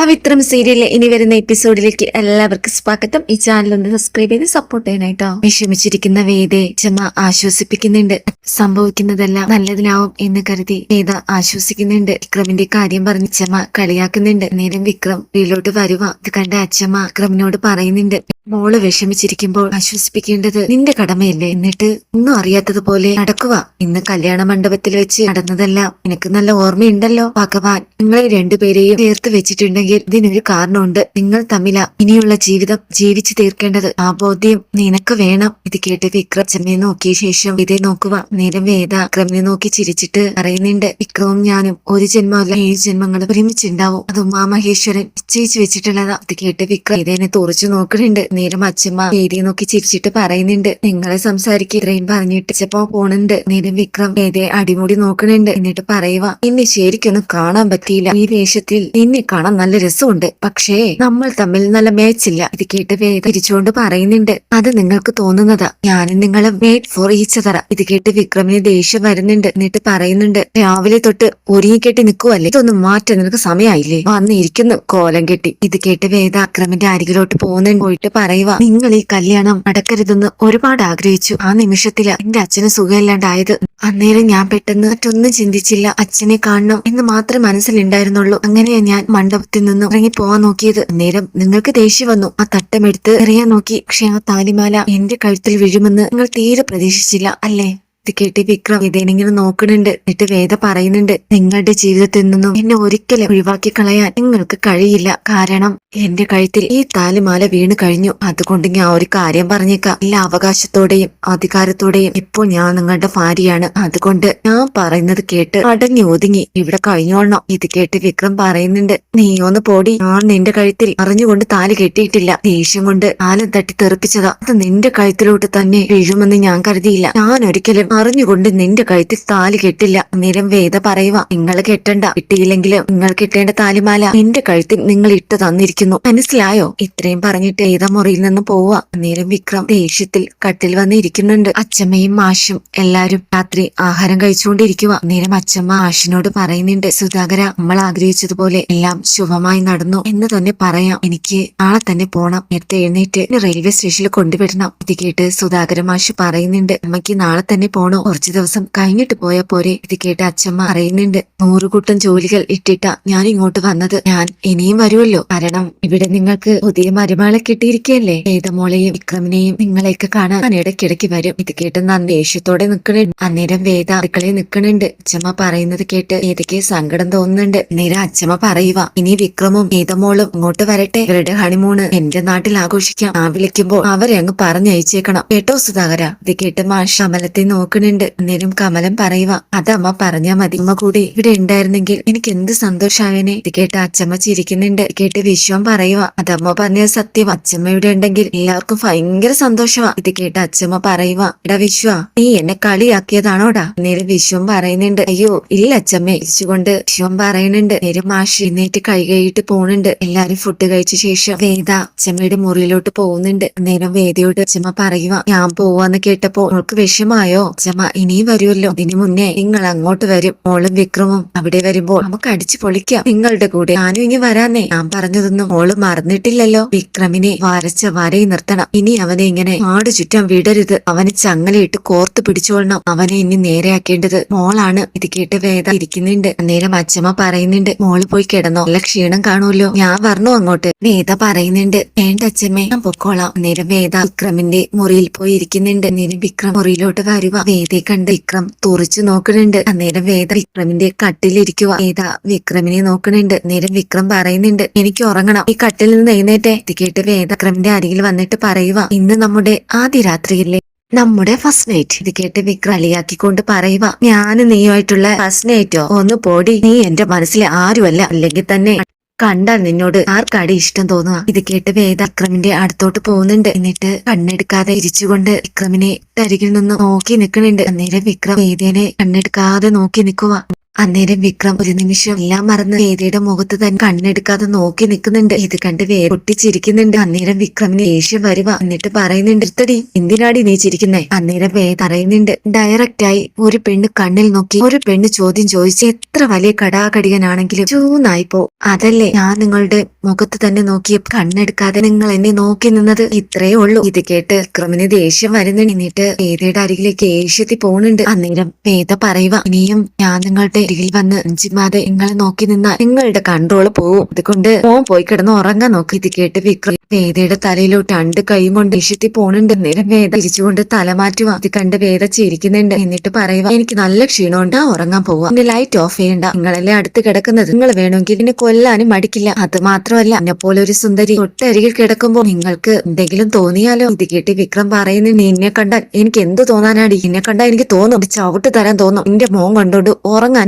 പവിത്രം സീരിയലിലെ ഇനി വരുന്ന എപ്പിസോഡിലേക്ക് എല്ലാവർക്കും സ്വാഗതം. ഈ ചാനൽ ഒന്ന് സബ്സ്ക്രൈബ് ചെയ്ത് സപ്പോർട്ട് ചെയ്യണേട്ടോ വിഷമിച്ചിരിക്കുന്ന വേദയെ ചമ്മ ആശ്വസിപ്പിക്കുന്നുണ്ട്. സംഭവിക്കുന്നതെല്ലാം നല്ലതിനാവും എന്ന് കരുതി വേദ ആശ്വസിക്കുന്നുണ്ട്. വിക്രമിന്റെ കാര്യം പറഞ്ഞ് ചമ്മ കളിയാക്കുന്നുണ്ട്. നേരം വിക്രം വീട്ടിലോട്ട് വരുക ഇത് കണ്ട അച്ഛമ്മ വിക്രമിനോട് പറയുന്നുണ്ട്. മോൾ വിഷമിച്ചിരിക്കുമ്പോൾ ആശ്വസിപ്പിക്കേണ്ടത് നിന്റെ കടമയല്ലേ. എന്നിട്ട് ഒന്നും അറിയാത്തതുപോലെ നടക്കുക ഇന്ന് കല്യാണ മണ്ഡപത്തിൽ വെച്ച് നടന്നതെല്ലാം നിനക്ക് നല്ല ഓർമ്മയുണ്ടല്ലോ ഭഗവാൻ. നിങ്ങളെ രണ്ടുപേരെയും ചേർത്ത് വെച്ചിട്ടുണ്ടെങ്കിൽ ഇതിനൊരു കാരണമുണ്ട്. നിങ്ങൾ തമ്മില ഇനിയുള്ള ജീവിതം ജീവിച്ചു തീർക്കേണ്ടത്. ആ ബോധ്യം നിനക്ക് വേണം. ഇത് കേട്ട് വിക്രം ചെമ്മയെ നോക്കിയ ശേഷം ഇതേ നോക്കുക നേരം വേദ വിക്രമിനെ നോക്കി ചിരിച്ചിട്ട് പറയുന്നുണ്ട് വിക്രവും ഞാനും ഒരു ജന്മമല്ല ഏഴ് ജന്മങ്ങൾ ഒരുമിച്ചുണ്ടാവും. അത് ഉമാമഹേശ്വരൻ നിശ്ചയിച്ചു വെച്ചിട്ടുള്ളതാ. ഇത് കേട്ട് വിക്രം ഇതേനെ തുറച്ചു നോക്കുന്നുണ്ട്. നേരം അച്ഛമ്മ വേദിയെ നോക്കി ചിരിച്ചിട്ട് പറയുന്നുണ്ട്. നിങ്ങളെ സംസാരിക്കുക ഇത്രയും പറഞ്ഞിട്ട് ചെപ്പോ പോണുണ്ട്. നേരം വിക്രം വേദയെ അടിമുടി നോക്കണുണ്ട്. എന്നിട്ട് പറയുക എന്നെ ശരിക്കൊന്നും കാണാൻ പറ്റിയില്ല. ഈ വേഷത്തിൽ നിന്നെ കാണാൻ നല്ല രസമുണ്ട്. പക്ഷേ നമ്മൾ തമ്മിൽ നല്ല മേച്ചില്ല ഇത് കേട്ട് വേദ തിരിച്ചുകൊണ്ട് പറയുന്നുണ്ട്. അത് നിങ്ങൾക്ക് തോന്നുന്നതാ. ഞാനും നിങ്ങളും മേഡ് ഫോർ ഈച്ച് തറ ഇത് കേട്ട് വിക്രമിന് ദേഷ്യം വരുന്നുണ്ട്. എന്നിട്ട് പറയുന്നുണ്ട് രാവിലെ തൊട്ട് ഒരുങ്ങിക്കെട്ടി നിൽക്കുവല്ലേ ഇതൊന്നും മാറ്റാൻ നിനക്ക് സമയമായില്ലേ വന്നിരിക്കുന്നു കോലം കെട്ടി. ഇത് കേട്ട് വേദ അക്രമിന്റെ അരികിലോട്ട് പോകുന്നുണ്ട്. പോയിട്ട് പറയുക. നിങ്ങൾ ഈ കല്യാണം നടക്കരുതെന്ന് ഒരുപാട് ആഗ്രഹിച്ചു. ആ നിമിഷത്തിൽ എന്റെ അച്ഛന് സുഖമില്ലാണ്ടായത്. അന്നേരം ഞാൻ പെട്ടെന്ന് മറ്റൊന്നും ചിന്തിച്ചില്ല. അച്ഛനെ കാണണം എന്ന് മാത്രമേ മനസ്സിലുണ്ടായിരുന്നുള്ളൂ. അങ്ങനെയാ ഞാൻ മണ്ഡപത്തിൽ നിന്നും ഇറങ്ങി പോവാൻ നോക്കിയത്. അന്നേരം നിങ്ങൾക്ക് ദേഷ്യം വന്നു. ആ തട്ടമെടുത്ത് എറിയാൻ നോക്കി. പക്ഷെ ആ താലിമാല എന്റെ കഴുത്തിൽ വീഴുമെന്ന് നിങ്ങൾ തീരെ പ്രതീക്ഷിച്ചില്ല അല്ലേ? ഇത് കേട്ടി വിക്രം ഇതേനെങ്കിലും നോക്കുന്നുണ്ട്. എന്നിട്ട് വേദ പറയുന്നുണ്ട് നിങ്ങളുടെ ജീവിതത്തിൽ നിന്നും എന്നെ ഒരിക്കലും ഒഴിവാക്കി കളയാൻ നിങ്ങൾക്ക് കഴിയില്ല. കാരണം എന്റെ കഴുത്തിൽ ഈ താലിമാല വീണ് കഴിഞ്ഞു. അതുകൊണ്ട് ഞാൻ ഒരു കാര്യം പറഞ്ഞേക്കാം. എല്ലാ അവകാശത്തോടെയും അധികാരത്തോടെയും ഇപ്പോൾ ഞാൻ നിങ്ങളുടെ ഭാര്യയാണ്. അതുകൊണ്ട് ഞാൻ പറയുന്നത് കേട്ട് അടങ്ങി ഒതുങ്ങി. ഇവിടെ കഴിഞ്ഞോളണം. ഇത് കേട്ട് വിക്രം പറയുന്നുണ്ട് നീ ഒന്ന് പോടി. ഞാൻ നിന്റെ കഴുത്തിൽ അറിഞ്ഞുകൊണ്ട് താലി കെട്ടിയിട്ടില്ല. ദേഷ്യം കൊണ്ട് താലം തട്ടി തെറിപ്പിച്ചതാ അത് നിന്റെ കഴുത്തിലോട്ട് തന്നെ വീഴുമെന്ന് ഞാൻ കരുതിയില്ല. ഞാൻ ഒരിക്കലും അറിഞ്ഞുകൊണ്ട് നിന്റെ കഴുത്തിൽ താലി കെട്ടില്ല. നേരം വേദ പറയുക നിങ്ങൾ കെട്ടണ്ട കിട്ടിയില്ലെങ്കിലും നിങ്ങൾ കെട്ടേണ്ട താലിമാല നിന്റെ കഴുത്തിൽ നിങ്ങൾ ഇട്ട് തന്നിരിക്കുന്നു. മനസ്സിലായോ? ഇത്രയും പറഞ്ഞിട്ട് ഏത മുറിയിൽ നിന്ന് പോവുക നേരം വിക്രം ദേഷ്യത്തിൽ കട്ടിൽ വന്നിരിക്കുന്നുണ്ട്. അച്ഛമ്മയും മാഷും എല്ലാരും രാത്രി ആഹാരം കഴിച്ചുകൊണ്ടിരിക്കുക നേരം അച്ഛമ്മ ആഷിനോട് പറയുന്നുണ്ട് സുധാകര നമ്മൾ ആഗ്രഹിച്ചതുപോലെ എല്ലാം ശുഭമായി നടന്നു. എന്ന് തന്നെ പറയാം. എനിക്ക് നാളെ തന്നെ പോണം. നേരത്തെ എഴുന്നേറ്റ് റെയിൽവേ സ്റ്റേഷനിൽ കൊണ്ടുവിടണം. ഇത് കേട്ട് സുധാകര മാഷ് പറയുന്നുണ്ട് അമ്മയ്ക്ക് നാളെ തന്നെ പോണോ? കുറച്ചു ദിവസം കഴിഞ്ഞിട്ട് പോയ പോരെ. ഇത് കേട്ട അച്ഛമ്മ അറിയുന്നുണ്ട് നൂറുകൂട്ടം ജോലികൾ ഇട്ടിട്ട ഞാൻ ഇങ്ങോട്ട് വന്നത്. ഞാൻ ഇനിയും വരുമല്ലോ കാരണം ഇവിടെ നിങ്ങൾക്ക് പുതിയ മരുമകളെ കിട്ടിയിരിക്കുകയല്ലേ? വേദമോളെയും വിക്രമിനെയും നിങ്ങളെയൊക്കെ കാണാൻ ഇടയ്ക്കിടയ്ക്ക് വരും. ഇത് കേട്ട് ഞാൻ ദേഷ്യത്തോടെ നിൽക്കണുണ്ട് അന്നേരം വേദ അടുക്കളയിൽ നിൽക്കണുണ്ട് അച്ഛമ്മ പറയുന്നത് കേട്ട് വേദയ്ക്ക് സങ്കടം തോന്നുന്നുണ്ട്. നേരം അച്ഛമ്മ പറയുക ഇനി വിക്രമും വേദമോളും ഇങ്ങോട്ട് വരട്ടെ. ഇവരുടെ ഹണിമൂണ് എന്റെ നാട്ടിൽ ആഘോഷിക്കാം. ആ വിളിക്കുമ്പോൾ അവരെ അങ്ങ് പറഞ്ഞയച്ചേക്കണം. കേട്ടോ സുധാകര. ഇത് കേട്ട് മാഷ് കമലത്തെ നോക്കണുണ്ട് അന്നേരം കമലം പറയുക അതമ്മ പറഞ്ഞാ മതി. അമ്മ കൂടി ഇവിടെ ഉണ്ടായിരുന്നെങ്കിൽ എനിക്ക് എന്ത് സന്തോഷായനെ? ഇത് കേട്ട് അച്ഛമ്മ ചിരിക്കുന്നുണ്ട്. കേട്ട് വിശ്വം പറയുക അതമ്മ പറഞ്ഞ സത്യം. അച്ഛമ്മ ഇവിടെ ഉണ്ടെങ്കിൽ എല്ലാവർക്കും ഭയങ്കര സന്തോഷമാ ഇത് കേട്ട് അച്ഛമ്മ പറയുക എടാ വിശ്വ നീ എന്നെ കളിയാക്കിയതാണോടാ? നേരം വിശ്വം പറയുന്നുണ്ട് അയ്യോ ഇല്ല അച്ഛമ്മേ ഇരിച്ചുകൊണ്ട് വിശ്വം പറയുന്നുണ്ട്. നേരം മാഷി എന്നേറ്റ് കൈ കഴിയിട്ട് പോണുണ്ട് എല്ലാരും ഫുഡ് കഴിച്ച ശേഷം വേദ അച്ഛമ്മയുടെ മുറിയിലോട്ട് പോകുന്നുണ്ട്. നേരം വേദയോട് അച്ഛമ്മ പറയുക ഞാൻ പോവാന്ന് കേട്ടപ്പോ അവൾക്ക് വിഷമായോ? അച്ഛമ്മ ഇനിയും വരുമല്ലോ. ഇതിനു മുന്നേ നിങ്ങൾ അങ്ങോട്ട് വരും. മോളും വിക്രമും അവിടെ വരുമ്പോൾ നമുക്ക് അടിച്ചു പൊളിക്കാം. നിങ്ങളുടെ കൂടെ ഞാനും ഇനി വരാന്നേ ഞാൻ പറഞ്ഞതൊന്നും മോൾ മറന്നിട്ടില്ലല്ലോ. വിക്രമിനെ വരച്ച വരയി നിർത്തണം. ഇനി അവനെ ഇങ്ങനെ ആട് ചുറ്റാൻ വിടരുത്. അവനെ ചങ്ങലയിട്ട് കോർത്തു പിടിച്ചോളണം. അവനെ ഇനി നേരെയാക്കേണ്ടത് മോളാണ്. ഇത് കേട്ട് വേദ ഇരിക്കുന്നുണ്ട്. അന്നേരം അച്ഛമ്മ പറയുന്നുണ്ട് മോൾ പോയി കിടന്നോ. നല്ല ക്ഷീണം കാണുമല്ലോ. ഞാൻ വരണോ അങ്ങോട്ട്? വേദ പറയുന്നുണ്ട് വേണ്ട അച്ഛമ്മേ ഞാൻ പൊക്കോളാം. അന്നേരം വേദ വിക്രമിന്റെ മുറിയിൽ പോയി ഇരിക്കുന്നുണ്ട്. അന്നേരം വിക്രം മുറിയിലോട്ട് വരുക വേദയെ കണ്ട് വിക്രം തുറച്ചു നോക്കുന്നുണ്ട്. അന്നേരം വേദ വിക്രമിന്റെ കട്ടിലിരിക്കുക വേദ വിക്രമിനെ നോക്കുന്നുണ്ട്. അന്നേരം വിക്രം പറയുന്നുണ്ട് എനിക്ക് ഉറങ്ങണം. ഈ കട്ടിൽ നിന്ന് എഴുന്നേറ്റെ. കേട്ട് വേദ വിക്രമിന്റെ അരികിൽ വന്നിട്ട് പറയുക ഇന്ന് നമ്മുടെ ആദ്യ രാത്രിയില്ലേ നമ്മുടെ ഫസ്റ്റ് നൈറ്റ് ഇത് കേട്ട് വിക്രം അലിയാക്കിക്കൊണ്ട് പറയുക ഞാൻ നീയുമായിട്ടുള്ള ഫസ്റ്റ് നൈറ്റോ ഒന്ന് പോടി. നീ എന്റെ മനസ്സിലെ ആരുമല്ല. അല്ലെങ്കിൽ തന്നെ കണ്ടാൽ നിന്നോട് ആർക്കാടി ഇഷ്ടം തോന്നുക? ഇത് കേട്ട് വേദ വിക്രമിന്റെ അടുത്തോട്ട് പോകുന്നുണ്ട്. എന്നിട്ട് കണ്ണെടുക്കാതെ ഇരിച്ചുകൊണ്ട് വിക്രമിനെ തരികിൽ നിന്ന് നോക്കി നിൽക്കുന്നുണ്ട്. അന്നേരം വിക്രം വേദേനെ കണ്ണെടുക്കാതെ നോക്കി നിൽക്കുക അന്നേരം വിക്രം ഒരു നിമിഷം എല്ലാം മറന്ന് വേദയുടെ മുഖത്ത് തന്നെ കണ്ണെടുക്കാതെ നോക്കി നിൽക്കുന്നുണ്ട്. ഇത് കണ്ട് വേ പൊട്ടിച്ചിരിക്കുന്നുണ്ട്. അന്നേരം വിക്രമിന് ദേഷ്യം വരുക എന്നിട്ട് പറയുന്നുണ്ട് ഇത്തടി എന്തിനാടി നീ ചിരിക്കുന്നേ? അന്നേരം വേ പറയുന്നുണ്ട് ഡയറക്റ്റ് ആയി ഒരു പെണ്ണ് കണ്ണിൽ നോക്കി ഒരു പെണ്ണ് ചോദ്യം ചോദിച്ച് എത്ര വലിയ കടാകടികനാണെങ്കിലും ചൂന്നായി പോ. അതല്ലേ ഞാൻ നിങ്ങളുടെ മുഖത്ത് തന്നെ നോക്കി കണ്ണെടുക്കാതെ നിങ്ങൾ എന്നെ നോക്കി നിന്നത്? ഇത്രയേ ഉള്ളൂ. ഇത് കേട്ട് വിക്രമിന് ദേഷ്യം വരുന്നുണ്ട്. എന്നിട്ട് വേദയുടെ അരികിലേക്ക് ദേഷ്യത്തിൽ പോണുണ്ട്. അന്നേരം വേദ പറയുക ഇനിയും ഞാൻ നിങ്ങളുടെ അരികിൽ വന്ന് അഞ്ചിമാതെ നിങ്ങളെ നോക്കി നിന്നാൽ നിങ്ങളുടെ കൺട്രോൾ പോവും. അതുകൊണ്ട് മോൻ പോയി കിടന്ന് ഉറങ്ങാൻ നോക്കി. ഇത് കേട്ട് വിക്രം വേദയുടെ തലയിലോട്ട് രണ്ട് കൈയും കൊണ്ട് ദേഷ്യത്തിൽ പോണുണ്ട്. നേരം വേദ തിരിച്ചുകൊണ്ട് തല മാറ്റുക ഇത് കണ്ട് വേദ ചിരിക്കുന്നുണ്ട്. എന്നിട്ട് പറയുക എനിക്ക് നല്ല ക്ഷീണമുണ്ട്. ഉറങ്ങാൻ പോവാ. എന്റെ ലൈറ്റ് ഓഫ് ചെയ്യണ്ട. നിങ്ങളല്ലേ അടുത്ത് കിടക്കുന്നത്. നിങ്ങൾ വേണമെങ്കിൽ എന്നെ കൊല്ലാനും മടിക്കില്ല. അത് മാത്രമല്ല എന്നെ പോലെ ഒരു സുന്ദരി തൊട്ടരികിൽ കിടക്കുമ്പോൾ നിങ്ങൾക്ക് എന്തെങ്കിലും തോന്നിയാലോ? ഇത് കേട്ട് വിക്രം പറയുന്നു എന്നെ കണ്ടാൽ എനിക്ക് എന്ത് തോന്നാനാടി? എന്നെ കണ്ടാൽ എനിക്ക് തോന്നും. ചവിട്ട് തരാൻ തോന്നും. എന്റെ മോൻ കണ്ടോണ്ട്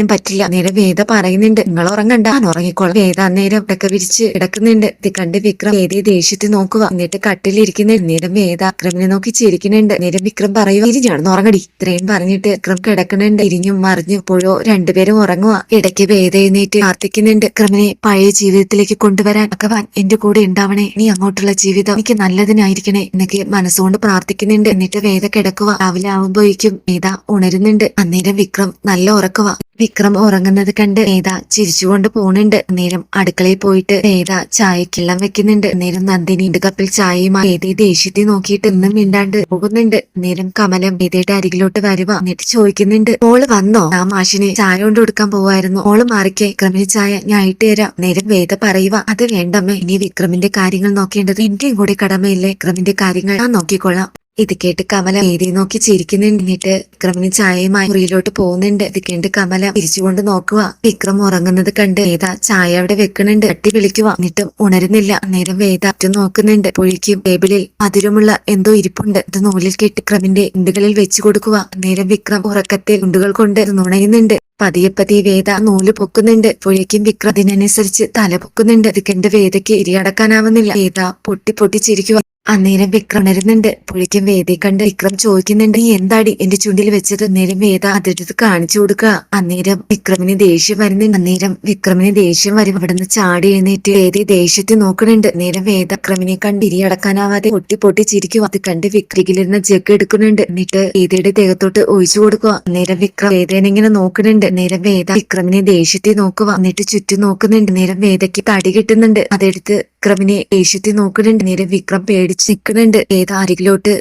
ഉറങ്ങാനും പറ്റില്ല. നേരെ വേദ പറയുന്നുണ്ട്. നിങ്ങൾ ഉറങ്ങണ്ട. ഞാൻ ഉറങ്ങിക്കോളാം. വേദ അന്നേരം ഇടയ്ക്ക് വിരിച്ച് കിടക്കുന്നുണ്ട്. ഇത് കണ്ട് വിക്രം വേദയെ ദേഷ്യത്തിൽ നോക്കുക. എന്നിട്ട് കട്ടിലിരിക്കുന്നുണ്ട് നേരം വേദ വിക്രമിനെ നോക്കി ചിരിക്കുന്നുണ്ട്. നേരം വിക്രം പറയുക ഇരിഞ്ഞാണെന്ന് ഉറങ്ങടി. ഇത്രയും പറഞ്ഞിട്ട് വിക്രം കിടക്കുന്നുണ്ട്. ഇരിഞ്ഞും മറിഞ്ഞു ഇപ്പോഴോ രണ്ടുപേരും ഉറങ്ങുക ഇടയ്ക്ക് വേദ എഴുന്നേറ്റ് പ്രാർത്ഥിക്കുന്നുണ്ട്. വിക്രമിനെ പഴയ ജീവിതത്തിലേക്ക് കൊണ്ടുവരാൻ ഭഗവാൻ എന്റെ കൂടെ ഉണ്ടാവണേ. നീ അങ്ങോട്ടുള്ള ജീവിതം എനിക്ക് നല്ലതിനായിരിക്കണേ എന്നൊക്കെ മനസ്സുകൊണ്ട് പ്രാർത്ഥിക്കുന്നുണ്ട്. എന്നിട്ട് വേദ കിടക്കുക രാവിലെ ആവുമ്പോഴേക്കും വേദ ഉണരുന്നുണ്ട്. അന്നേരം വിക്രം നല്ല ഉറക്കുക വിക്രം ഉറങ്ങുന്നത് കണ്ട് നേത ചിരിച്ചുകൊണ്ട് പോണുണ്ട്. നേരം അടുക്കളയിൽ പോയിട്ട് നേത ചായക്കെല്ലാം വെക്കുന്നുണ്ട്. നേരം നന്ദിനി രണ്ട് കപ്പിൽ ചായയുമായി വേദയെ ദേഷ്യത്തിൽ നോക്കിയിട്ട് ഇന്നും മിണ്ടാണ്ട് പോകുന്നുണ്ട്. നേരം കമലം നേതയുടെ അരികിലോട്ട് വരുക എന്നിട്ട് ചോദിക്കുന്നുണ്ട്. മോൾ വന്നോ? ആ മാഷിനെ ചായ കൊണ്ട് കൊടുക്കാൻ പോവായിരുന്നു. മോൾ മാറിക്കെ. വിക്രമിന് ചായ ഞാൻ ഇട്ട് തരാം. നേരം വേദ പറയുക അത് വേണ്ടമ്മേ. ഇനി വിക്രമിന്റെ കാര്യങ്ങൾ നോക്കേണ്ടത് എന്റെയും കൂടി കടമയില്ലേ? വിക്രമിന്റെ കാര്യങ്ങൾ ഞാൻ നോക്കിക്കൊള്ളാം. ഇത് കേട്ട് കമല വേദി നോക്കി ചിരിക്കുന്നുണ്ടെന്നിട്ട് വിക്രമിന് ചായയുമായി മുറിയിലോട്ട് പോകുന്നുണ്ട്. ഇത് കേട്ട് കമല തിരിച്ചുകൊണ്ട് നോക്കുക. വിക്രം ഉറങ്ങുന്നത് കണ്ട് വേദ ചായ അവിടെ വെക്കണുണ്ട് തട്ടി വിളിക്കുക. എന്നിട്ടും ഉണരുന്നില്ല. നേരം വേദ അറ്റം നോക്കുന്നുണ്ട്. പൊഴിക്കും ടേബിളിൽ. മധുരമുള്ള എന്തോ ഇരിപ്പുണ്ട്. അത് നൂലിൽ കേട്ട് വിക്രമിന്റെ ഉണ്ടുകളിൽ വെച്ചു കൊടുക്കുക. നേരം വിക്രം ഉറക്കത്തിൽ ഉണ്ടുകൾ കൊണ്ട് നുണയുന്നുണ്ട്. പതിയെ പതിയെ വേദ നൂൽ പൊക്കുന്നുണ്ട്. പുഴയ്ക്കും വിക്രം. അതിനനുസരിച്ച് തല പൊക്കുന്നുണ്ട്. ഇത് കണ്ട് വേദയ്ക്ക് ഇരിയടക്കാനാവുന്നില്ല വേദ പൊട്ടി പൊട്ടി ചിരിക്കുക. അന്നേരം വിക്രം ഉണരുന്നുണ്ട്. പുഴയ്ക്കും വേദയെ കണ്ട് വിക്രം ചോദിക്കുന്നുണ്ട് നീ എന്താടി എന്റെ ചുണ്ടിൽ വെച്ചത്? നേരം വേദ അതെടുത്ത് കാണിച്ചു കൊടുക്കുക. അന്നേരം വിക്രമിന് ദേഷ്യം വരുന്നുണ്ട് അന്നേരം വിക്രമിന് ദേഷ്യം വരും. അവിടുന്ന് ചാടി എഴുന്നേറ്റ് വേദി ദേഷ്യത്തിൽ നോക്കുന്നുണ്ട്. നേരം വേദ വിക്രമിനെ കണ്ട് ഇരിയടക്കാനാവാതെ പൊട്ടി പൊട്ടി ചിരിക്കും. അത് കണ്ട് വിക്രികിലിരുന്ന ജഗ് എടുക്കുന്നുണ്ട്. എന്നിട്ട് വേദയുടെ ദേഹത്തോട്ട് ഒഴിച്ചു കൊടുക്കുക. നേരം വിക്രം വേദേനെ ഇങ്ങനെ നോക്കുന്നുണ്ട്. നേരം വേദ വിക്രമിനെ ദേഷ്യത്തിൽ നോക്കുക. എന്നിട്ട് ചുറ്റും നോക്കുന്നുണ്ട്. നേരം വേദയ്ക്ക് തടി കിട്ടുന്നുണ്ട്. അതെടുത്ത് വിക്രമിനെ ദേഷ്യത്തിൽ നോക്കുന്നുണ്ട്. നേരെ വിക്രം പേടിച്ച് നിൽക്കുന്നുണ്ട്. ഏത്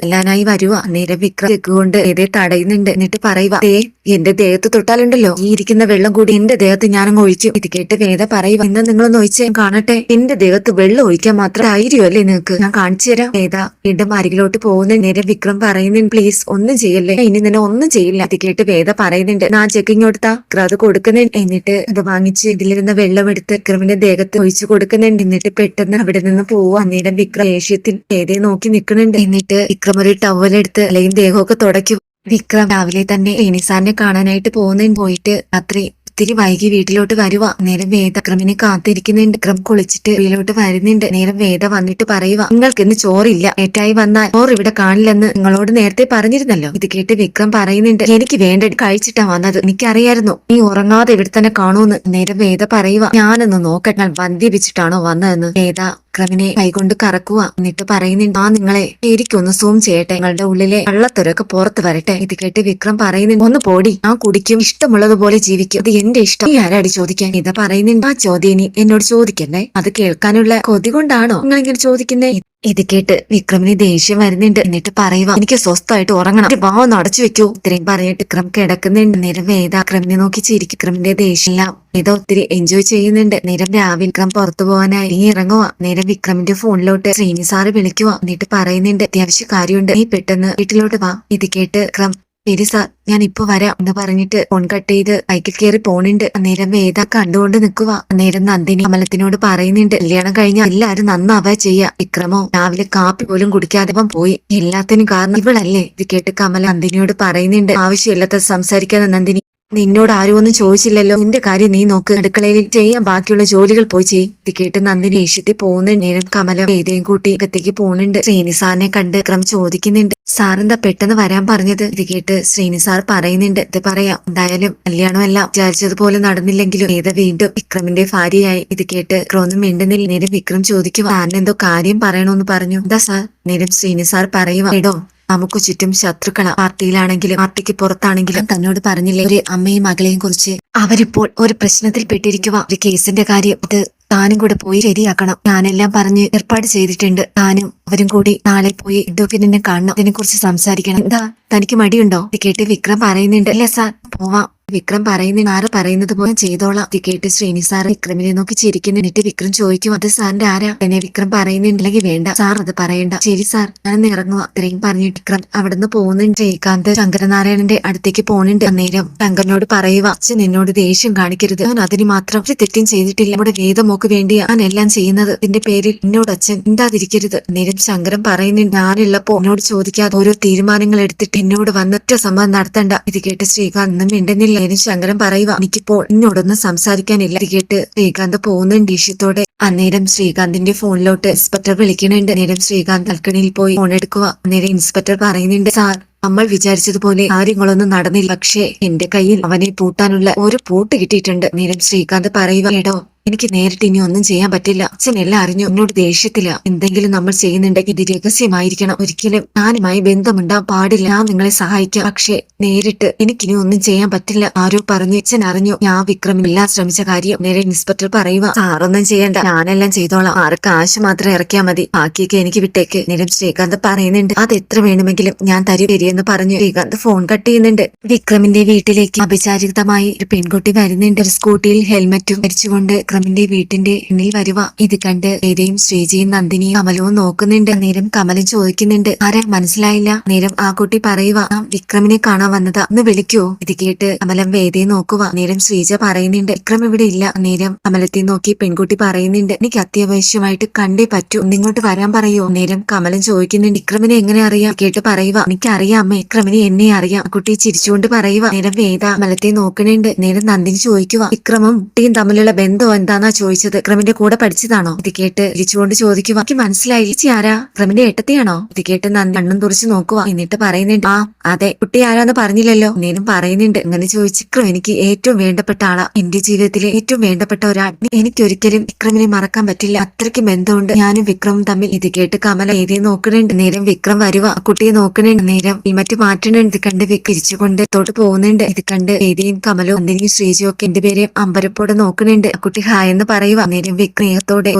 എല്ലാനായി വരുക നേരെ വിക്രം തെക്കുകൊണ്ട് ഏതേ തടയുന്നുണ്ട്. എന്നിട്ട് പറയുക ദേ എന്റെ ദേഹത്ത് തൊട്ടാലുണ്ടല്ലോ. ഈ ഇരിക്കുന്ന വെള്ളം കൂടി എന്റെ ദേഹത്ത് ഞാനങ്ങ് ഒഴിച്ചു. ഇത് കേട്ട് വേദ പറയുക ഇന്ന് നിങ്ങളൊന്ന് ഒഴിച്ചേ കാണട്ടെ. എന്റെ ദേഹത്ത് വെള്ളം ഒഴിക്കാൻ മാത്രം ധൈര്യമല്ലേ നിനക്ക്? ഞാൻ കാണിച്ചു തരാം. വേദ വീണ്ടും അരികിലോട്ട് പോകുന്ന. നേരെ വിക്രം പറയുന്നു പ്ലീസ് ഒന്നും ചെയ്യല്ലേ? ഇനി നിന്നെ ഒന്നും ചെയ്യില്ല. ഇത് കേട്ട് വേദ പറയുന്നുണ്ട് ഞാൻ ചെക്കിങ് കൊടുത്താ വിക്രം അത് കൊടുക്കുന്നുണ്ട്. എന്നിട്ട് അത് വാങ്ങിച്ച് ഇതിലിരുന്ന വെള്ളം എടുത്ത് വിക്രമിന്റെ ദേഹത്ത് ഒഴിച്ചു കൊടുക്കുന്നുണ്ട്. എന്നിട്ട് പെട്ടെന്ന് അവിടെ നിന്ന് പോവുക അന്നേരം വിക്രം ഏഷ്യത്തിൽ ഏതേ നോക്കി നിൽക്കുന്നുണ്ട്. എന്നിട്ട് വിക്രം ഒരു ടവലെടുത്ത് അല്ലെങ്കിൽ ദേഹമൊക്കെ തുടയ്ക്കും. വിക്രം രാവിലെ തന്നെ എനിസാറിനെ കാണാനായിട്ട് പോകുന്നതിന് പോയിട്ട് രാത്രി ഒത്തിരി വൈകി വീട്ടിലോട്ട് വരുക നേരം വേദ ക്രമിനെ കാത്തിരിക്കുന്നുണ്ട്. ക്രം കുളിച്ചിട്ട് വീട്ടിലോട്ട് വരുന്നുണ്ട്. നേരം വേദ വന്നിട്ട് പറയുക നിങ്ങൾക്ക് ഇന്ന് ചോറില്ല. ഏറ്റായി വന്നാൽ ചോറ് ഇവിടെ കാണില്ലെന്ന് നിങ്ങളോട് നേരത്തെ പറഞ്ഞിരുന്നല്ലോ. ഇത് കേട്ട് വിക്രം പറയുന്നുണ്ട് എനിക്ക് വേണ്ട. കഴിച്ചിട്ടാ വന്നത്. എനിക്കറിയായിരുന്നു. നീ ഉറങ്ങാതെ ഇവിടെ തന്നെ കാണൂന്ന് നേരം വേദ പറയുക ഞാനൊന്ന് നോക്കട്ടെ. വന്ധ്യപിച്ചിട്ടാണോ വന്നതെന്ന്. വേദ വിക്രമിനെ കൈകൊണ്ട് കറക്കുക എന്നിട്ട് പറയുന്നുണ്ട് ആ നിങ്ങളെ ശരിക്കൊന്ന് സൂം ചെയ്യട്ടെ നിങ്ങളുടെ ഉള്ളിലെ കള്ളത്തരൊക്കെ പുറത്ത് വരട്ടെ ഇത് കേട്ട് വിക്രം പറയുന്നുണ്ട് ഒന്ന് പോടി ആ കുടിക്കും ഇഷ്ടമുള്ളതുപോലെ ജീവിക്കും അത് എന്റെ ഇഷ്ടം. ഈ ആരാടി ചോദിക്കാൻ ഇത് പറയുന്നുണ്ട് ആ ചോദ്യം എന്നോട് ചോദിക്കണ്ടേ? അത് കേൾക്കാനുള്ള കൊതി കൊണ്ടാണോ നിങ്ങളിങ്ങനെ ചോദിക്കുന്നേ? ഇത് കേട്ട് വിക്രമിന് ദേഷ്യം വരുന്നുണ്ട്. എന്നിട്ട് പറയുക എനിക്ക് സ്വസ്ഥമായിട്ട് ഉറങ്ങണം. ഒരു ഭാവം അടച്ചു വെക്കൂ. ഇത്രയും പറഞ്ഞിട്ട് വിക്രം കിടക്കുന്നുണ്ട്. നേരം വേദ വിക്രമിനെ നോക്കി ചിരിക്കും. വിക്രമിന്റെ ദേഷ്യമെല്ലാം വേദ ഒത്തിരി എൻജോയ് ചെയ്യുന്നുണ്ട്. നേരം രാവിലെ വിക്രം പുറത്തു പോകാനായി നീ ഇറങ്ങുക നേരം വിക്രമിന്റെ ഫോണിലോട്ട് ശ്രീനി സാറ് വിളിക്കുക എന്നിട്ട് പറയുന്നുണ്ട് അത്യാവശ്യ കാര്യമുണ്ട്. നീ പെട്ടെന്ന് വീട്ടിലോട്ട് വാ. ഇത് കേട്ട് വിക്രം ശരി സാർ ഞാൻ ഇപ്പൊ വരാം. എന്ന് പറഞ്ഞിട്ട് ഫോൺ കട്ട് ചെയ്ത് ബൈക്കിൽ കയറി പോണുണ്ട്. അന്നേരം വേദ കണ്ടുകൊണ്ട് നിൽക്കുക അന്നേരം നന്ദിനി അമലത്തിനോട് പറയുന്നുണ്ട് കല്യാണം കഴിഞ്ഞ എല്ലാരും നന്നാവാ ചെയ്യാ. വിക്രമോ രാവിലെ കാപ്പി പോലും കുടിക്കാതെ അവൻ പോയി. എല്ലാത്തിനും കാരണം ഇവളല്ലേ? ഇത് കേട്ട് കമല നന്ദിനിയോട് പറയുന്നുണ്ട് ആവശ്യമില്ലാത്ത സംസാരിക്കാതെ നന്ദിനി നിന്നോട് ആരും ഒന്നും ചോദിച്ചില്ലല്ലോ. നിന്റെ കാര്യം നീ നോക്ക്. അടുക്കളയിൽ ചെയ്യാൻ ബാക്കിയുള്ള ജോലികൾ പോയി ചെയ്യും ഇത് കേട്ട് നന്ദിനി ഏഷ്യത്തിൽ പോകുന്നുണ്ട് നേരം കമലം വേദയും കൂട്ടി അകത്തേക്ക് പോകുന്നുണ്ട്. ശ്രീനിസാറിനെ കണ്ട് ക്രമം ചോദിക്കുന്നുണ്ട്. സാറെന്താ പെട്ടെന്ന് വരാൻ പറഞ്ഞത്? ഇത് കേട്ട് ശ്രീനിസാർ പറയുന്നുണ്ട്. ഇത് പറയാം. എന്തായാലും കല്യാണമല്ല. വിചാരിച്ചതുപോലെ നടന്നില്ലെങ്കിലും ഏത വീണ്ടും വിക്രമിന്റെ ഭാര്യയായി. ഇത് കേട്ട് ക്രോന്നും മിണ്ടുന്നില്ല. നേരം വിക്രം ചോദിക്കും സാറിന് എന്തോ കാര്യം പറയണോന്ന് പറഞ്ഞു. എന്താ സാർ? നേരം ശ്രീനിസാർ പറയുവാടോ നമുക്ക് ചുറ്റും ശത്രുക്കള പാർട്ടിയിലാണെങ്കിലും പാർട്ടിക്ക് പുറത്താണെങ്കിലും തന്നോട് പറഞ്ഞില്ലേ ഒരു അമ്മയും മകളെയും കുറിച്ച്. അവരിപ്പോൾ ഒരു പ്രശ്നത്തിൽ പെട്ടിരിക്കുക ഒരു കേസിന്റെ കാര്യം ഇത് താനും കൂടെ പോയി ശരിയാക്കണം. ഞാനെല്ലാം പറഞ്ഞ് ഏർപ്പാട് ചെയ്തിട്ടുണ്ട്. താനും അവരും കൂടി നാളെ പോയി ഡോക്ടറിനെ കാണണം. അതിനെ കുറിച്ച് സംസാരിക്കണം. എന്താ തനിക്ക് മടിയുണ്ടോ? കേട്ട് വിക്രം പറയുന്നുണ്ട്. അല്ലേ സാർ പോവാം. വിക്രം പറയുന്ന ആര് പറയുന്നത് പോലെ ചെയ്തോളാം. ഇത് കേട്ട് ശ്രീനി സാർ വിക്രമിനെ നോക്കി ചിരിക്കുന്നു. എന്നിട്ട് വിക്രം ചോദിക്കും അത് സാറിന്റെ ആരാ? എന്നെ വിക്രം പറയുന്നുണ്ടെങ്കിൽ വേണ്ട. സാർ അത് പറയണ്ട. ശരി സാർ ഞാൻ ഇറങ്ങുക അത്രയും പറഞ്ഞിട്ട് വിക്രം അവിടുന്ന് പോകുന്നുണ്ട്. ശ്രീകാന്ത് ശങ്കരനാരായണന്റെ അടുത്തേക്ക് പോകുന്നുണ്ട് അന്നേരം ശങ്കരനോട് പറയുക അച്ഛൻ എന്നോട് ദേഷ്യം കാണിക്കരുത്. ഞാൻ അതിന് മാത്രം ഒരു തെറ്റും ചെയ്തിട്ടില്ല. നമ്മുടെ വേദമോക്ക് വേണ്ടി ഞാൻ എല്ലാം ചെയ്യുന്നത്. എന്റെ പേരിൽ എന്നോട് അച്ഛൻ ഉണ്ടാതിരിക്കരുത് അന്നേരം ശങ്കരൻ പറയുന്നുണ്ട് ഞാനുള്ളപ്പോ എന്നോട് ചോദിക്കാതെ ഓരോ തീരുമാനങ്ങൾ എടുത്തിട്ട് എന്നോട് വന്നിട്ട് സംഭവം നടത്തണ്ട. ഇത് കേട്ട് ശ്രീകാന്ത് മിണ്ടുന്നില്ല. അതിന് ശങ്കരൻ പറയുക. എനിക്കിപ്പോൾ എന്നോടൊന്നും സംസാരിക്കാനില്ല കേട്ട് ശ്രീകാന്ത് പോകുന്ന ദേഷ്യത്തോടെ അന്നേരം ശ്രീകാന്തിന്റെ ഫോണിലോട്ട് ഇൻസ്പെക്ടർ വിളിക്കണുണ്ട് അന്നേരം ശ്രീകാന്ത് തൽക്കണിയിൽ പോയി ഫോൺ എടുക്കുക. അന്നേരം ഇൻസ്പെക്ടർ പറയുന്നുണ്ട് സാർ നമ്മൾ വിചാരിച്ചതുപോലെ കാര്യങ്ങളൊന്നും നടന്നില്ല. പക്ഷേ എന്റെ കയ്യിൽ അവനെ പൂട്ടാനുള്ള ഒരു പൂട്ട് കിട്ടിയിട്ടുണ്ട് നേരം ശ്രീകാന്ത് പറയുക എടോ എനിക്ക് നേരിട്ട് ഇനി ഒന്നും ചെയ്യാൻ പറ്റില്ല. അച്ഛൻ എല്ലാം അറിഞ്ഞു എന്നോട് ദേഷ്യത്തില്ല എന്തെങ്കിലും നമ്മൾ ചെയ്യുന്നുണ്ടെങ്കിൽ ഇത് രഹസ്യമായിരിക്കണം. ഒരിക്കലും ഞാനുമായി ബന്ധമുണ്ടാൻ പാടില്ല. ഞാൻ നിങ്ങളെ സഹായിക്കാം. പക്ഷേ നേരിട്ട് എനിക്കിനി ഒന്നും ചെയ്യാൻ പറ്റില്ല. ആരോ പറഞ്ഞു. അച്ഛൻ അറിഞ്ഞു. ഞാൻ വിക്രമില്ലാ. ശ്രമിച്ച കാര്യം നേരെ ഇൻസ്പെക്ടർ പറയുക സാറൊന്നും ചെയ്യണ്ട. ഞാനെല്ലാം ചെയ്തോളാം. ആറ് കാശ് മാത്രം ഇറക്കിയാൽ മതി. ബാക്കിയൊക്കെ എനിക്ക് വിട്ടേക്ക്. നിലം ശ്രീകാന്ത് പറയുന്നുണ്ട്. അത് എത്ര വേണമെങ്കിലും ഞാൻ തരൂ തരിയെന്ന് പറഞ്ഞു. ശ്രീകാന്ത് ഫോൺ കട്ട് ചെയ്യുന്നുണ്ട്. വിക്രമിന്റെ വീട്ടിലേക്ക് അപചാരികതമായി ഒരു പെൺകുട്ടി വരുന്നുണ്ട്. ഒരു സ്കൂട്ടിയിൽ ഹെൽമറ്റും ധരിച്ചുകൊണ്ട് വിക്രമിന്റെ വീട്ടിന്റെ മുന്നിൽ വരുക ഇത് കണ്ട് വേദയും ശ്രീജിയും നന്ദിനിയും കമലവും നോക്കുന്നുണ്ട്. നേരം കമലൻ ചോദിക്കുന്നുണ്ട് ആരാ? മനസ്സിലായില്ല. നേരം ആ കുട്ടി പറയുക "ആ, വിക്രമിനെ കാണാൻ വന്നതാ. ഒന്ന് വിളിക്കൂ. ഇത് കേട്ട് കമലം വേദയെ നോക്കുക നേരം ശ്രീജ പറയുന്നുണ്ട് വിക്രം ഇവിടെ ഇല്ല. നേരം കമലത്തെ നോക്കി പെൺകുട്ടി പറയുന്നുണ്ട് എനിക്ക് അത്യാവശ്യമായിട്ട് കണ്ടേ പറ്റൂ. നിങ്ങോട്ട് വരാൻ പറയോ. നേരം കമലം ചോദിക്കുന്നുണ്ട് വിക്രമിനെ എങ്ങനെ അറിയാം? കേട്ട് പറയുക എനിക്ക് അറിയാം അമ്മ വിക്രമിനെ എന്നെ അറിയാം. കുട്ടി ചിരിച്ചുകൊണ്ട് പറയുക നേരം വേദ കമലത്തെ നോക്കണുണ്ട് നേരം നന്ദിനി ചോദിക്കുക വിക്രമും കുട്ടിയും തമ്മിലുള്ള ബന്ധം എന്താന്നാ ചോദിച്ചത്? ക്രമിന്റെ കൂടെ പഠിച്ചതാണോ? ഇത് കേട്ട് ഇരിച്ചുകൊണ്ട് ചോദിക്കുക എനിക്ക് മനസ്സിലായി. ചേച്ചി ആരാ? ക്രമിന്റെ ഏട്ടത്തെയാണോ? ഇത് കേട്ട് നന്ദി കണ്ണും തുറച്ച് നോക്കുക എന്നിട്ട് പറയുന്നുണ്ട് ആ അതെ കുട്ടി ആരാന്ന് പറഞ്ഞില്ലല്ലോ. എന്നേലും പറയുന്നുണ്ട്. അങ്ങനെ ചോദിച്ചു വിക്രം എനിക്ക് ഏറ്റവും വേണ്ടപ്പെട്ട ആളാ. എന്റെ ജീവിതത്തിലെ ഏറ്റവും വേണ്ടപ്പെട്ട ഒരാൾ. എനിക്കൊരിക്കലും വിക്രമിനെ മറക്കാൻ പറ്റില്ല. അത്രയ്ക്ക് ബന്ധമുണ്ട്. ഞാനും വിക്രമും തമ്മിൽ. ഇത് കേട്ട് കമല ഏതേ നോക്കണുണ്ട് നേരം വിക്രം വരുവ. കുട്ടിയെ നോക്കണുണ്ട് നേരം മറ്റു മാറ്റണുണ്ട് കണ്ട് വിരിച്ചുകൊണ്ട് തൊട്ട് പോകുന്നുണ്ട്. ഇത് കണ്ട് ഏതേയും കമലോ നന്ദിനിയും ശ്രീജയും ഒക്കെ എന്റെ പേരെയും അമ്പരപ്പോടെ നോക്കണുണ്ട് കുട്ടി ഹായ് എന്ന് പറയുക. നേരം വിക്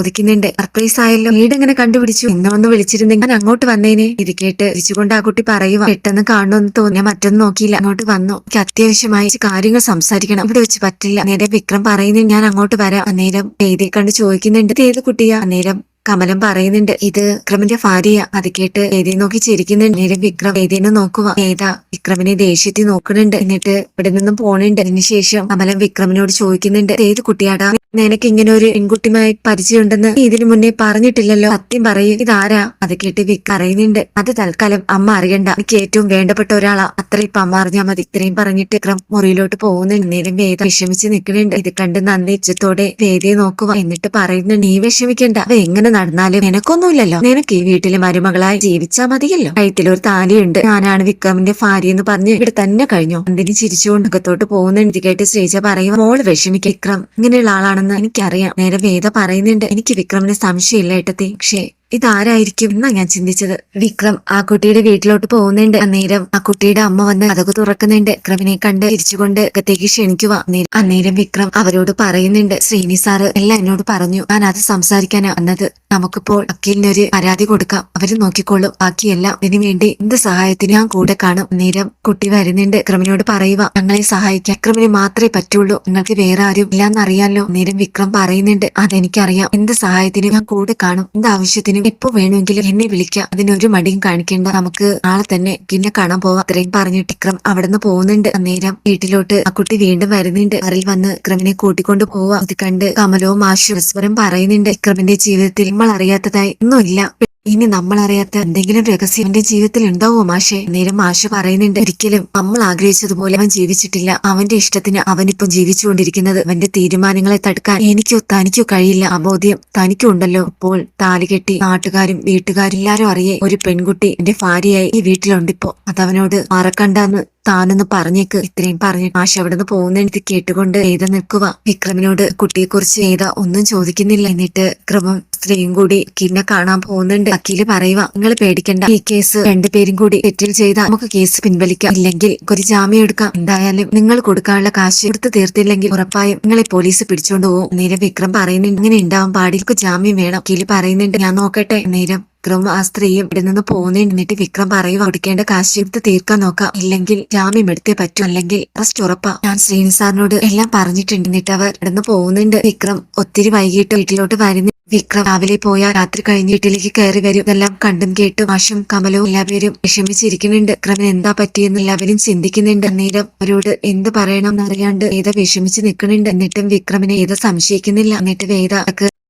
ഒതുക്കുന്നുണ്ട് സർപ്രൈസ് ആയല്ലോ വീട് എങ്ങനെ കണ്ടുപിടിച്ചു? എന്നെ ഒന്ന് വിളിച്ചിരുന്നെങ്കിൽ ഞാൻ അങ്ങോട്ട് വന്നേനെ. ഇത് കേട്ട് തിരിച്ചുകൊണ്ട് ആ കുട്ടി പറയുക പെട്ടെന്ന് കാണുമെന്ന് തോന്നി ഞാൻ മറ്റൊന്നും നോക്കിയില്ല അങ്ങോട്ട് വന്നു. എനിക്ക് അത്യാവശ്യമായി കാര്യങ്ങൾ സംസാരിക്കണം ഇവിടെ വെച്ച് പറ്റില്ല. നേരെ വിക്രം പറയുന്നു ഞാൻ അങ്ങോട്ട് വരാം. അന്നേരം വേദിയെ കണ്ട് ചോദിക്കുന്നുണ്ട് ഏത് കുട്ടിയാ? അന്നേരം കമലം പറയുന്നുണ്ട് ഇത് വിക്രമിന്റെ ഭാര്യ അത് കേട്ട് വേദിയെ നോക്കി ചിരിക്കുന്നുണ്ട്. നേരം വിക്രം വേദിനെ നോക്കുക വേദ വിക്രമിനെ ദേഷ്യത്തിൽ നോക്കുന്നുണ്ട്. എന്നിട്ട് ഇവിടെ നിന്നും പോണുണ്ട്. അതിനുശേഷം കമലം വിക്രമിനോട് ചോദിക്കുന്നുണ്ട് "ഇത് ഏത് കുട്ടിയാടാ? നിനക്ക് ഇങ്ങനെ ഒരു പെൺകുട്ടിയുമായി പരിചയമുണ്ടെന്ന് ഇതിനു മുന്നേ പറഞ്ഞിട്ടില്ലല്ലോ. സത്യം പറയും. ഇതാരാ? അത് കേട്ട് വിക് അറിയുന്നുണ്ട് അത് തൽക്കാലം അമ്മ അറിയണ്ട. എനിക്ക് ഏറ്റവും വേണ്ടപ്പെട്ട ഒരാളാ. അത്ര ഇപ്പൊ അമ്മ അറിഞ്ഞാൽ മതി. ഇത്രയും പറഞ്ഞിട്ട് വിക്രം മുറിയിലോട്ട് പോകുന്നുണ്ട്. നേരം വേദ വിഷമിച്ച് നിൽക്കുന്നുണ്ട്. ഇത് കണ്ട് നന്ദി ഇച്ചത്തോടെ വേദിയെ നോക്കുക എന്നിട്ട് പറയുന്നുണ്ട് നീ വിഷമിക്കണ്ട. അവ എങ്ങനെ നടന്നാലും നിനക്കൊന്നുമില്ലല്ലോ. നിനക്ക് ഈ വീട്ടിലെ മരുമകളായി ജീവിച്ചാ മതിയല്ലോ. കഴുത്തിലൊരു താലിയുണ്ട്. ഞാനാണ് വിക്രമിന്റെ ഭാര്യ എന്ന് പറഞ്ഞ് ഇവിടെ തന്നെ കഴിഞ്ഞു. നന്ദിനി ചിരിച്ചുകൊണ്ട് അകത്തോട്ട് പോകുന്നുണ്ട്. കേട്ട് ശ്രീജ പറയും മോൾ വിഷമിക്ക വിക്രം. ഇങ്ങനെയുള്ള ആളാണെന്ന് എനിക്കറിയാം. നേരെ വേദ പറയുന്നുണ്ട്. എനിക്ക് വിക്രമിന് സംശയമില്ല ഏട്ടത്തി. പക്ഷേ ഇതാരായിരിക്കും എന്നാ ഞാൻ ചിന്തിച്ചത്. വിക്രം ആ കുട്ടിയുടെ വീട്ടിലോട്ട് പോകുന്നുണ്ട്. അന്നേരം ആ കുട്ടിയുടെ അമ്മ വന്ന് അതൊക്കെ തുറക്കുന്നുണ്ട്. വിക്രമിനെ കണ്ട് തിരിച്ചുകൊണ്ട് അകത്തേക്ക് ക്ഷണിക്കുക. അന്നേരം- അന്നേരം വിക്രം അവരോട് പറയുന്നുണ്ട് ശ്രീനി സാറ് എല്ലാം എന്നോട് പറഞ്ഞു. ഞാൻ അത് സംസാരിക്കാനാ വന്നത്. നമുക്കിപ്പോൾ അക്കീലിനൊരു പരാതി കൊടുക്കാം. അവർ നോക്കിക്കോളും. ബാക്കിയെല്ലാം ഇതിനു വേണ്ടി എന്ത് സഹായത്തിന് ഞാൻ കൂടെ കാണും. നേരം കുട്ടി വരുന്നുണ്ട്. വിക്രമിനോട് പറയുക ഞങ്ങളെ സഹായിക്കാം വിക്രമിന് മാത്രമേ പറ്റുള്ളൂ. നിങ്ങൾക്ക് വേറെ ആരും ഇല്ലാന്നറിയാലോ നേരം വിക്രം പറയുന്നുണ്ട് അതെനിക്കറിയാം. എന്ത് സഹായത്തിനും ഞാൻ കൂടെ കാണും? എന്ത് ആവശ്യത്തിനും എപ്പോ വേണമെങ്കിലും എന്നെ വിളിക്കാം. അതിനൊരു മടിയും കാണിക്കേണ്ട. നമുക്ക് നാളെ തന്നെ പിന്നെ കാണാൻ പോവാം. അത്രയും പറഞ്ഞിട്ട് വിക്രം അവിടെ നിന്ന് പോകുന്നുണ്ട്. അന്നേരം വീട്ടിലോട്ട് ആ കുട്ടി വീണ്ടും വരുന്നുണ്ട്. അറിൽ വന്ന് വിക്രമിനെ കൂട്ടിക്കൊണ്ട് പോവാ. ഇത് കണ്ട് കമലവും ആശു പറയുന്നുണ്ട്. വിക്രമിന്റെ ജീവിതത്തിൽ നമ്മൾ അറിയാത്തതായി ഒന്നുമില്ല. ഇനി നമ്മൾ അറിയാത്ത എന്തെങ്കിലും രഹസ്യം എന്റെ ജീവിതത്തിൽ ഉണ്ടാവോ മാഷെ? നേരം മാഷ് പറയുന്നുണ്ട് ഒരിക്കലും നമ്മൾ ആഗ്രഹിച്ചതുപോലെ അവൻ ജീവിച്ചിട്ടില്ല. അവന്റെ ഇഷ്ടത്തിന് അവനിപ്പം ജീവിച്ചുകൊണ്ടിരിക്കുന്നത്. അവന്റെ തീരുമാനങ്ങളെ തടുക്കാൻ എനിക്കോ തനിക്കോ കഴിയില്ല. അബോധ്യം തനിക്കുണ്ടല്ലോ. ഇപ്പോൾ താലി കെട്ടി നാട്ടുകാരും വീട്ടുകാരും എല്ലാരും അറിയേ ഒരു പെൺകുട്ടി എന്റെ ഭാര്യയായി ഈ വീട്ടിലുണ്ടിപ്പോ. അതവനോട് മറക്കണ്ടെന്ന് താനൊന്ന് പറഞ്ഞേക്ക്. ഇത്രയും പറഞ്ഞു മാഷ് അവിടെ നിന്ന് പോകുന്നെനിക്ക് കേട്ടുകൊണ്ട് വേദ നിൽക്കുക വിക്രമിനോട് കുട്ടിയെ കുറിച്ച് വേദ ഒന്നും ചോദിക്കുന്നില്ല. എന്നിട്ട് ക്രമം സ്ത്രീയും കൂടി കിന്നെ കാണാൻ പോകുന്നുണ്ട്. വക്കീൽ പറയുക നിങ്ങൾ പേടിക്കണ്ട. ഈ കേസ് രണ്ടുപേരും കൂടി സെറ്റിൽ ചെയ്ത നമുക്ക് കേസ് പിൻവലിക്കാം. ഇല്ലെങ്കിൽ ഒരു ജാമ്യം എടുക്കാം. എന്തായാലും നിങ്ങൾ കൊടുക്കാനുള്ള കാശ് കൊടുത്ത് തീർത്തില്ലെങ്കിൽ ഉറപ്പായും നിങ്ങളെ പോലീസ് പിടിച്ചോണ്ട് പോകും. നേരം വിക്രം പറയുന്നുണ്ട് ഇങ്ങനെ ഉണ്ടാവാൻ പാടില്ല. ജാമ്യം വേണം. വക്കീൽ പറയുന്നുണ്ട് ഞാൻ നോക്കട്ടെ. നേരം വിക്രം ആ സ്ത്രീയും ഇവിടെ നിന്ന് പോകുന്നുണ്ട് എന്നിട്ട് വിക്രം പറയും കൊടുക്കേണ്ട കാശ് എടുത്ത് തീർക്കാൻ നോക്കാം. ഇല്ലെങ്കിൽ ജാമ്യം എടുത്തേ പറ്റും. അല്ലെങ്കിൽ അറസ്റ്റ് ഉറപ്പാ. ഞാൻ ശ്രീനി സാറിനോട് എല്ലാം പറഞ്ഞിട്ടുണ്ട്. എന്നിട്ട് അവർ ഇവിടെ നിന്ന് പോകുന്നുണ്ട്. വിക്രം ഒത്തിരി വൈകിട്ട് വീട്ടിലോട്ട് വരുന്നു. വിക്രം രാവിലെ പോയാൽ രാത്രി കഴിഞ്ഞ് വീട്ടിലേക്ക് കയറി വരും. ഇതെല്ലാം കണ്ടും കേട്ടും ആഷും കമലവും എല്ലാവരും വിഷമിച്ചിരിക്കുന്നുണ്ട്. വിക്രമിന് എന്താ പറ്റിയെന്ന് എല്ലാവരും ചിന്തിക്കുന്നുണ്ട്. അന്നേരം അവരോട് എന്ത് പറയണം എന്നറിയാണ്ട് വേദ വിഷമിച്ച് നിൽക്കുന്നുണ്ട്. എന്നിട്ടും വിക്രമിനെ ഏത സംശയിക്കുന്നില്ല. എന്നിട്ട് വേദ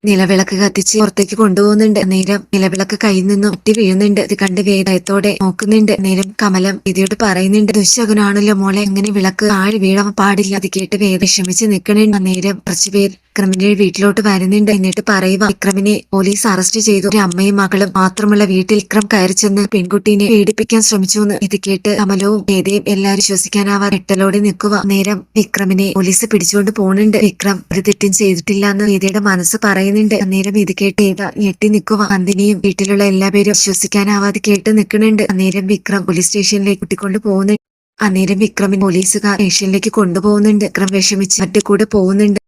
നിലവിളക്ക് കത്തിച്ച് പുറത്തേക്ക് കൊണ്ടുപോകുന്നുണ്ട്. നേരം നിലവിളക്ക് കയ്യിൽ നിന്നും ഒട്ടി വീഴുന്നുണ്ട്. ഇത് കണ്ട് വേദയത്തോടെ നോക്കുന്നുണ്ട്. നേരം കമലം ഇതിയോട് പറയുന്നുണ്ട് ദുശകനാണല്ലോ മോളെ അങ്ങനെ വിളക്ക് ആഴ് വീഴാൻ പാടില്ല. അത് കേട്ട് വേദ വിഷമിച്ച് നിൽക്കണുണ്ട് നേരം കുറച്ചു പേർ വിക്രമിന്റെ വീട്ടിലോട്ട് വരുന്നുണ്ട്. എന്നിട്ട് പറയുക വിക്രമിനെ പോലീസ് അറസ്റ്റ് ചെയ്തു. ഒരു അമ്മയും മകളും മാത്രമുള്ള വീട്ടിൽ വിക്രം കയറി ചെന്ന് പെൺകുട്ടീനെ പീഡിപ്പിക്കാൻ ശ്രമിച്ചു എന്ന് ഇത് കേട്ട് കമലവും വേദയും എല്ലാവരും ശ്വസിക്കാനാവാതെ എട്ടലോടെ നിൽക്കുക നേരം വിക്രമിനെ പോലീസ് പിടിച്ചുകൊണ്ട് പോകുന്നുണ്ട്. വിക്രം ഒരു തെറ്റും ചെയ്തിട്ടില്ല എന്ന് വേദയുടെ മനസ്സ് പറയുന്നുണ്ട്. അന്നേരം ഇത് കേട്ട് ഏത ഞെട്ടി നിൽക്കുക അന്തിനെയും വീട്ടിലുള്ള എല്ലാവരും ശ്വസിക്കാനാവാതെ കേട്ട് നിൽക്കുന്നുണ്ട്. അന്നേരം വിക്രം പോലീസ് സ്റ്റേഷനിലേക്ക് കൂട്ടിക്കൊണ്ട് പോകുന്നുണ്ട്. അന്നേരം വിക്രമിന് പോലീസുകാർ സ്റ്റേഷനിലേക്ക് കൊണ്ടുപോകുന്നുണ്ട്. വിക്രം വിഷമിച്ച് മറ്റു കൂടെ പോകുന്നുണ്ട്.